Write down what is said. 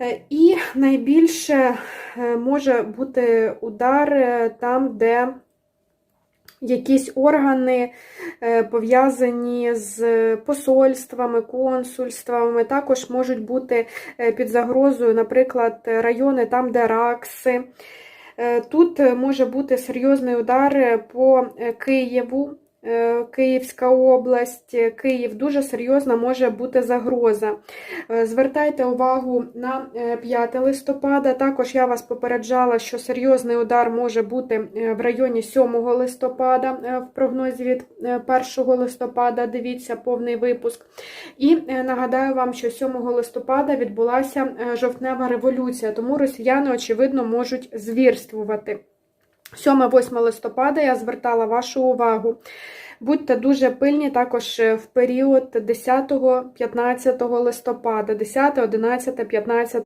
Е, І найбільше е, може бути удар е, там, де якісь органи пов'язані з посольствами, консульствами, також можуть бути під загрозою, наприклад, райони там, де ракси. Тут може бути серйозний удар по Києву, Київська область, е, Київ. Дуже серйозна може бути загроза. Е, Звертайте увагу на е, 5 листопада. Також я вас попереджала, що серйозний удар може бути е, в районі 7 листопада е, в прогнозі від е, 1 листопада. Дивіться повний випуск. І е, нагадаю вам, що 7 листопада відбулася е, жовтнева революція, тому росіяни, очевидно, можуть звірствувати. 7-8 листопада я звертала вашу увагу. Будьте дуже пильні також е, в період 10-15 листопада, 10, 11, 15